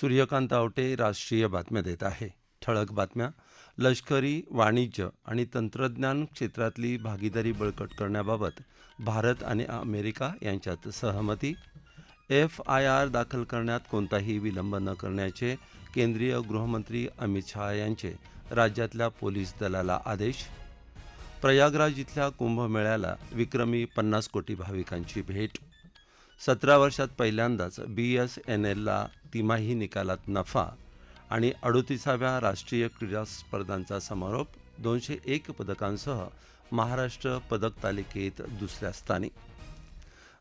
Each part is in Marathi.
सूर्यकांत आवटे राष्ट्रीय बातम्या देत आहे. ठळक बातम्या लष्करी वाणिज्य आणि तंत्रज्ञान क्षेत्रातली भागीदारी बळकट करण्याबाबत भारत आणि अमेरिका यांच्यात सहमती एफ आय आर दाखल करण्यात कोणताही विलंब न करण्याचे केंद्रीय गृहमंत्री अमित शहा यांचे राज्यातल्या पोलीस दलाला आदेश प्रयागराज इथल्या कुंभमेळ्याला विक्रमी पन्नास कोटी भाविकांची भेट सतरा वर्षात पहिल्यांदाच बी एस एन एलला तिमाही निकालात नफा आणि अडोतीसाव्या राष्ट्रीय क्रीडा स्पर्धांचा समारोप दोनशे एक पदकांसह महाराष्ट्र पदक तालिकेत दुसऱ्या स्थानी.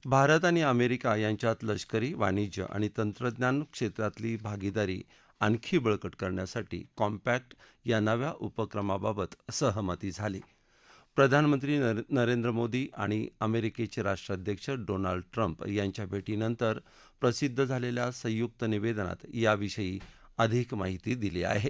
भारत आणि अमेरिका यांच्यात लष्करी वाणिज्य आणि तंत्रज्ञान क्षेत्रातली भागीदारी आणखी बळकट करण्यासाठी कॉम्पॅक्ट या नव्या उपक्रमाबाबत सहमती झाली. प्रधानमंत्री नर नरेंद्र मोदी आणि अमेरिकेचे राष्ट्राध्यक्ष डोनाल्ड ट्रम्प यांच्या भेटीनंतर प्रसिद्ध झालेल्या संयुक्त निवेदनात याविषयी अधिक माहिती दिली आहे.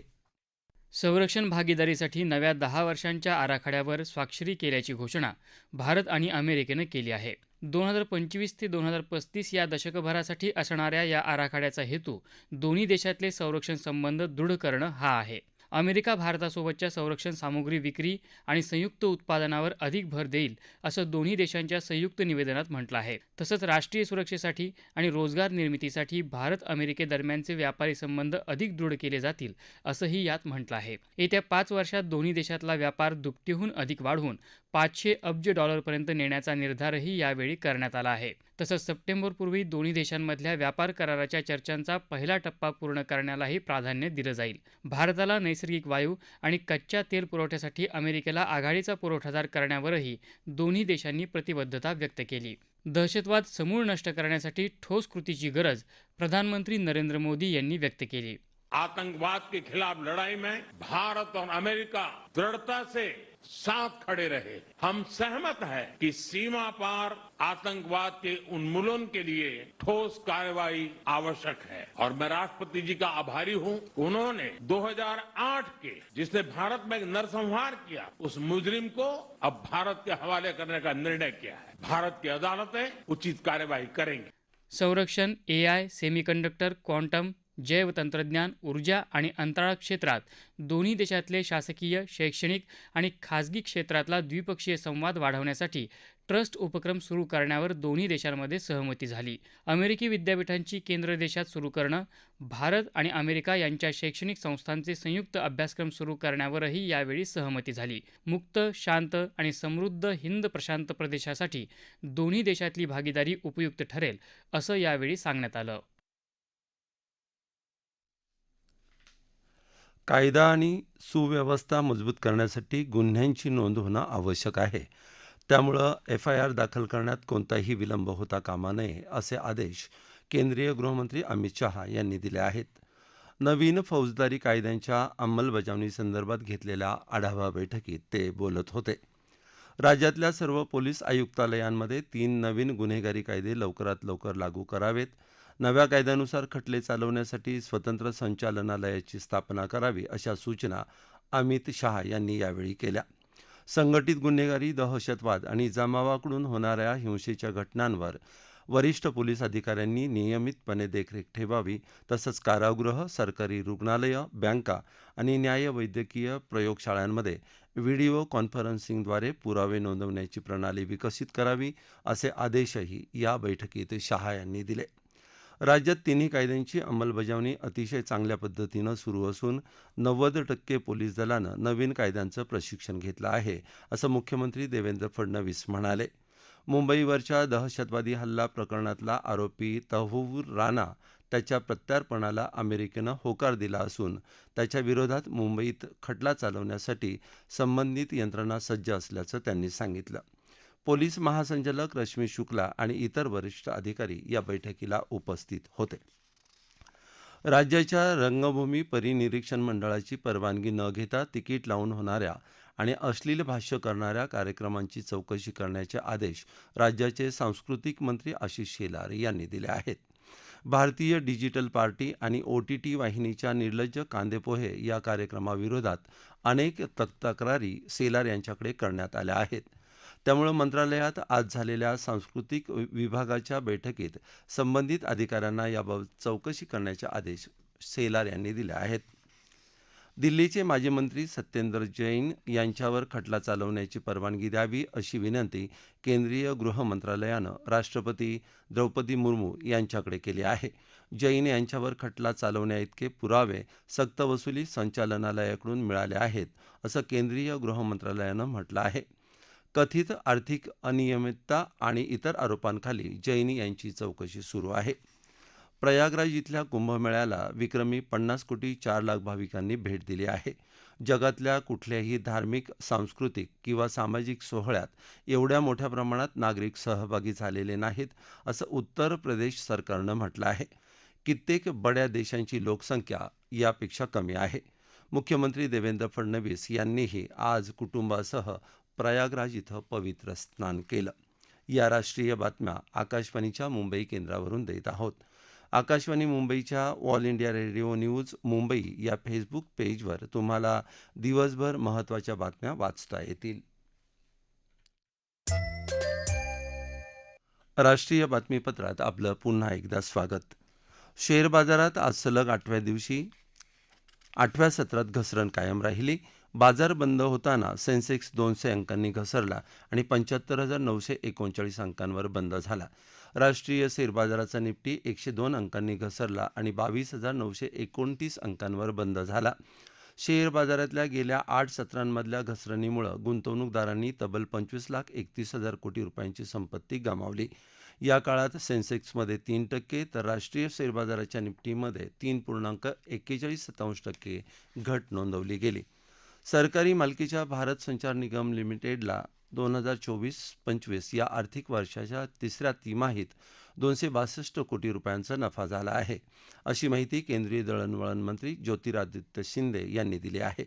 संरक्षण भागीदारीसाठी नव्या दहा वर्षांच्या आराखड्यावर स्वाक्षरी केल्याची घोषणा भारत आणि अमेरिकेनं केली आहे. दोन हजार पंचवीस ते दोन हजार पस्तीस या दशकभरासाठी असणाऱ्या या आराखड्याचा हेतू दोन्ही देशातले संरक्षण संबंध दृढ करणं हा आहे. अमेरिका भारतासोबतच्या संरक्षण सामुग्री विक्री आणि संयुक्त उत्पादनावर अधिक भर देईल असं दोन्ही देशांच्या संयुक्त निवेदनात म्हटलं आहे. तसंच राष्ट्रीय सुरक्षेसाठी आणि रोजगार निर्मितीसाठी भारत अमेरिकेदरम्यानचे व्यापारी संबंध अधिक दृढ केले जातील असंही यात म्हटलं आहे. येत्या पाच वर्षात दोन्ही देशातला व्यापार दुपटीहून अधिक वाढवून पाचशे अब्ज डॉलरपर्यंत नेण्याचा निर्धारही यावेळी करण्यात आला आहे. तसंच सप्टेंबरपूर्वी दोन्ही देशांमधल्या व्यापार कराराच्या चर्चांचा पहिला टप्पा पूर्ण करण्यालाही प्राधान्य दिलं जाईल. भारताला नैसर्गिक वायू आणि कच्च्या तेल पुरवठ्यासाठी अमेरिकेला आघाडीचा पुरवठादार करण्यावरही दोन्ही देशांनी प्रतिबद्धता व्यक्त केली. दहशतवाद समूळ नष्ट करण्यासाठी ठोस कृतीची गरज प्रधानमंत्री नरेंद्र मोदी यांनी व्यक्त केली. आतंकवाद के खिलाफ लड़ाई में भारत और अमेरिका दृढ़ता से साथ खड़े रहे। हम सहमत हैं कि सीमा पार आतंकवाद के उन्मूलन के लिए ठोस कार्रवाई आवश्यक है। और मैं राष्ट्रपति जी का आभारी हूँ। उन्होंने 2008 के जिसने भारत में नरसंहार किया, उस मुजरिम को अब भारत के हवाले करने का निर्णय किया है। भारत की अदालतें उचित कार्यवाही करेंगी। संरक्षण ए आय सेमीकंडक्टर, क्वांटम जैवतंत्रज्ञान ऊर्जा आणि अंतराळ क्षेत्रात दोन्ही देशातले शासकीय शैक्षणिक आणि खाजगी क्षेत्रातला द्विपक्षीय संवाद वाढवण्यासाठी ट्रस्ट उपक्रम सुरू करण्यावर दोन्ही देशांमध्ये सहमती झाली. अमेरिकी विद्यापीठांची केंद्र देशात सुरू करणं भारत आणि अमेरिका यांच्या शैक्षणिक संस्थांचे संयुक्त अभ्यासक्रम सुरू करण्यावरही यावेळी सहमती झाली. मुक्त शांत आणि समृद्ध हिंद प्रशांत प्रदेशासाठी दोन्ही देशातली भागीदारी उपयुक्त ठरेल असं यावेळी सांगण्यात आलं. कायदा आणि सुव्यवस्था मजबूत करण्यासाठी गुन्ह्यांची नोंद होणं आवश्यक आहे. त्यामुळं एफ आय आर दाखल करण्यात कोणताही विलंब होता कामा नये असे आदेश केंद्रीय गृहमंत्री अमित शहा यांनी दिले आहेत. नवीन फौजदारी कायद्यांच्या अंमलबजावणीसंदर्भात घेतलेल्या आढावा बैठकीत ते बोलत होते. राज्यातल्या सर्व पोलीस आयुक्तालयांमध्ये तीन नवीन गुन्हेगारी कायदे लवकरात लवकर लागू करावेत. नव्या कायद्यानुसार खटले चालवण्यासाठी स्वतंत्र संचालनालयाची स्थापना करावी अशा सूचना अमित शहा यांनी यावेळी केल्या. संघटित गुन्हेगारी दहशतवाद आणि जमावाकडून होणाऱ्या हिंसेच्या घटनांवर वरिष्ठ पोलीस अधिकाऱ्यांनी नियमितपणे देखरेख ठेवावी तसंच कारागृह सरकारी रुग्णालयं बँका आणि न्यायवैद्यकीय प्रयोगशाळांमध्ये व्हिडिओ कॉन्फरन्सिंगद्वारे पुरावे नोंदवण्याची प्रणाली विकसित करावी असे आदेशही या बैठकीत शहा यांनी दिले. राज्यात तिन्ही कायद्यांची अंमलबजावणी अतिशय चांगल्या पद्धतीनं सुरू असून नव्वद टक्के पोलीस दलानं नवीन कायद्यांचं प्रशिक्षण घेतलं आहे असं मुख्यमंत्री देवेंद्र फडणवीस म्हणाले. मुंबईवरच्या दहशतवादी हल्ला प्रकरणातला आरोपी तहवूर राणा त्याच्या प्रत्यार्पणाला अमेरिकेनं होकार दिला असून त्याच्या विरोधात मुंबईत खटला चालवण्यासाठी संबंधित यंत्रणा सज्ज असल्याचं त्यांनी सांगितलं. पोलीस महासंचालक रश्मी शुक्ला आणि इतर वरिष्ठ अधिकारी या बैठकीला उपस्थित होते. राज्याच्या रंगभूमी परिनिरीक्षण मंडळाची परवानगी न घेता तिकीट लावून होणाऱ्या आणि अश्लील भाष्य करणाऱ्या कार्यक्रमांची चौकशी करण्याचे आदेश राज्याचे सांस्कृतिक मंत्री आशिष शेलार यांनी दिले आहेत. भारतीय डिजिटल पार्टी आणि ओ टी टी वाहिनीच्या निर्लज्ज कांदेपोहे या कार्यक्रमाविरोधात अनेक तक्रारी सेलार यांच्याकडे करण्यात आल्या आहेत. त्यामुळे मंत्रालयात आज झालेल्या सांस्कृतिक विभागाच्या बैठकीत संबंधित अधिकाऱ्यांना याबाबत चौकशी करण्याचे आदेश सेलार यांनी दिले आहेत. दिल्लीचे माजी मंत्री सत्येंद्र जैन यांच्यावर खटला चालवण्याची परवानगी द्यावी अशी विनंती केंद्रीय गृह मंत्रालयानं राष्ट्रपती द्रौपदी मुर्मू यांच्याकडे केली आहे. जैन यांच्यावर खटला चालवण्याइतके पुरावे सक्तवसुली संचालनालयाकडून मिळाले आहेत असं केंद्रीय गृह मंत्रालयानं म्हटलं आहे. कथित आर्थिक अनियमितता आणि इतर आरोपांखाली जैन यांची चौकशी सुरू आहे. प्रयागराज इथल्या कुंभमेळ्याला विक्रमी पन्नास कोटी चार लाख भाविकांनी भेट दिली आहे. जगातल्या कुठल्याही धार्मिक सांस्कृतिक किंवा सामाजिक सोहळ्यात एवढ्या मोठ्या प्रमाणात नागरिक सहभागी झालेले नाहीत असं उत्तर प्रदेश सरकारनं म्हटलं आहे. कित्येक बड्या देशांची लोकसंख्या यापेक्षा कमी आहे. मुख्यमंत्री देवेंद्र फडणवीस यांनीही आज कुटुंबासह प्रयागराज इथं पवित्र स्नान केलं. या राष्ट्रीय बातम्या आकाशवाणीच्या मुंबई केंद्रावरून देत आहोत. आकाशवाणी मुंबईच्या All India Radio News Mumbai या फेसबुक पेजवर तुम्हाला दिवसभर महत्त्वाच्या बातम्या वाचता येतील. राष्ट्रीय बातमीपत्रात आपलं पुन्हा एकदा स्वागत. शेअर बाजारात आज सलग आठव्या दिवशी आठव्या सत्रात घसरण कायम राहिली. बाजार बंद होताना सेन्सेक्स दोनशे अंकांनी घसरला आणि पंच्याहत्तर हजार नऊशे एकोणचाळीस अंकांवर बंद झाला. राष्ट्रीय शेअर बाजाराचा निफ्टी एकशे दोन अंकांनी घसरला आणि बावीस हजार नऊशे एकोणतीस अंकांवर बंद झाला. शेअर बाजारातल्या गेल्या आठ सत्रांमधल्या घसरणीमुळं गुंतवणूकदारांनी तब्बल पंचवीस लाख एकतीस हजार कोटी रुपयांची संपत्ती गमावली. या काळात सेन्सेक्समध्ये तीन टक्के तर राष्ट्रीय शेअर बाजाराच्या निफ्टीमध्ये तीन पूर्णांक एक्केचाळीस शतांश टक्के घट नोंदवली गेली. सरकारी मालकीच्या भारत संचार निगम लिमिटेडला दोन हजार चोवीस पंचवीस या आर्थिक वर्षाच्या तिसऱ्या तिमाहीत दोनशे बासष्ट कोटी रुपयांचा नफा झाला आहे अशी माहिती केंद्रीय दळणवळण मंत्री ज्योतिरादित्य शिंदे यांनी दिली आहे.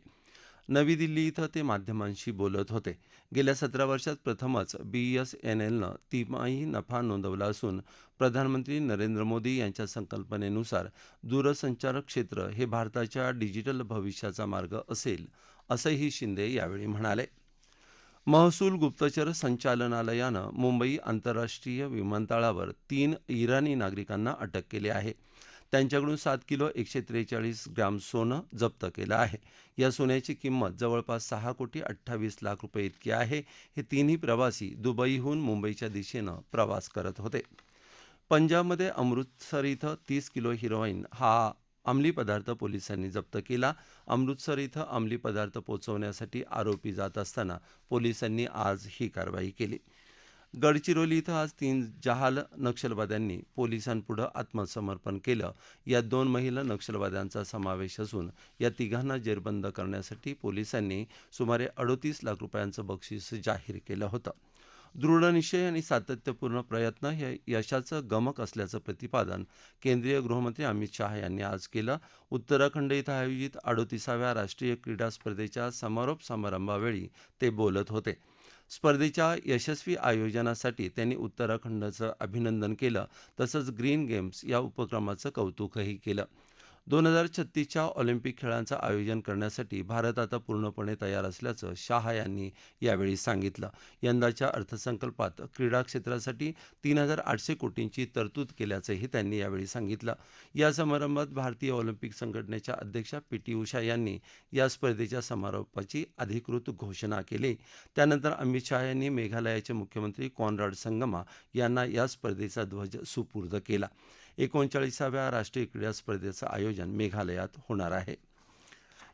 नवी दिल्ली इथं ते माध्यमांशी बोलत होते. गेल्या सतरा वर्षात प्रथमच बी एस एन एलनं तिमाही नफा नोंदवला असून प्रधानमंत्री नरेंद्र मोदी यांच्या संकल्पनेनुसार दूरसंचार क्षेत्र हे भारताच्या डिजिटल भविष्याचा मार्ग असेल असंही शिंदे यावेळी म्हणाले. महसूल गुप्तचर संचालनालयानं मुंबई आंतरराष्ट्रीय विमानतळावर तीन इराणी नागरिकांना अटक केली आहे. त्यांच्याकडून सात किलो एकशे त्रेचाळीस ग्रॅम सोनं जप्त केलं आहे. या सोन्याची किंमत जवळपास सहा कोटी अठ्ठावीस लाख रुपये इतकी आहे. हे तिन्ही प्रवासी दुबईहून मुंबईच्या दिशेनं प्रवास करत होते. पंजाबमध्ये अमृतसर इथं तीस किलो हिरोईन हा अंमली पदार्थ पोलिसांनी जप्त केला. अमृतसर इथं अंमली पदार्थ पोचवण्यासाठी आरोपी जात असताना पोलिसांनी आज ही कारवाई केली. गडचिरोली इथं आज तीन जहाल नक्षलवाद्यांनी पोलिसांपुढं आत्मसमर्पण केलं. यात दोन महिला नक्षलवाद्यांचा समावेश असून या तिघांना जेरबंद करण्यासाठी पोलिसांनी सुमारे अडोतीस लाख रुपयांचं बक्षीस जाहीर केलं होतं. दृढनिश्चय आणि सातत्यपूर्ण प्रयत्न हे यशाचं गमक असल्याचं प्रतिपादन केंद्रीय गृहमंत्री अमित शहा यांनी आज केलं. उत्तराखंड इथं आयोजित अडोतीसाव्या राष्ट्रीय क्रीडा स्पर्धेच्या समारोप समारंभावेळी ते बोलत होते. स्पर्धेच्या यशस्वी आयोजनासाठी त्यांनी उत्तराखंडचं अभिनंदन केलं तसंच ग्रीन गेम्स या उपक्रमाचं कौतुकही केलं. दोन हजार छत्तीसच्या ऑलिम्पिक खेळांचं आयोजन करण्यासाठी भारत आता पूर्णपणे तयार असल्याचं शहा यांनी यावेळी सांगितलं. यंदाच्या अर्थसंकल्पात क्रीडा क्षेत्रासाठी तीन हजार आठशे कोटींची तरतूद केल्याचंही त्यांनी यावेळी सांगितलं. या समारंभात भारतीय ऑलिम्पिक संघटनेच्या अध्यक्षा पी टी उषा यांनी या स्पर्धेच्या समारोपाची अधिकृत घोषणा केली. त्यानंतर अमित शहा यांनी मेघालयाचे मुख्यमंत्री कॉनराड संगमा यांना या स्पर्धेचा ध्वज सुपूर्द केला. एकोणचाळीसाव्या राष्ट्रीय क्रीडा स्पर्धेचं आयोजन मेघालयात होणार आहे.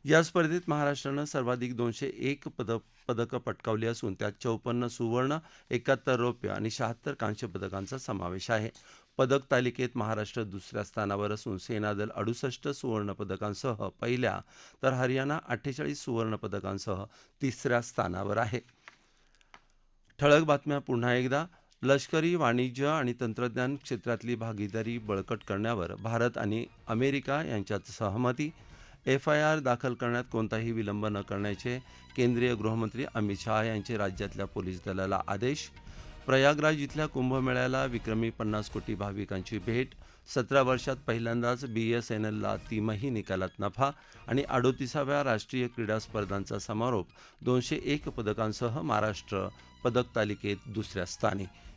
या स्पर्धेत महाराष्ट्रानं सर्वाधिक दोनशे एक पद पदकं पटकावली असून त्यात चौपन्न सुवर्ण एकाहत्तर रौप्य आणि शहात्तर कांस्य पदकांचा समावेश आहे. पदक तालिकेत महाराष्ट्र दुसऱ्या स्थानावर असून सेनादल अडुसष्ट सुवर्ण पदकांसह पहिल्या तर हरियाणा अठ्ठेचाळीस सुवर्ण पदकांसह तिसऱ्या स्थानावर आहे. ठळक बातम्या पुन्हा एकदा. लष्करी वाणिज्य आणि तंत्रज्ञान क्षेत्रातली भागीदारी बळकट करण्यावर भारत आणि अमेरिका यांच्यात सहमती. एफ आय आर दाखल करण्यात कोणताही विलंब न करण्याचे केंद्रीय गृहमंत्री अमित शहा यांचे राज्यातल्या पोलीस दलाला आदेश. प्रयागराज इथल्या कुंभमेळ्याला विक्रमी पन्नास कोटी भाविकांची भेट. सतरा वर्षात पहिल्यांदाच बी एस एन एलला तिमाही निकालात नफा आणि अडोतीसाव्या राष्ट्रीय क्रीडा स्पर्धांचा समारोप दोनशे एक पदकांसह महाराष्ट्र पदक तालिकेत दुसऱ्या स्थानी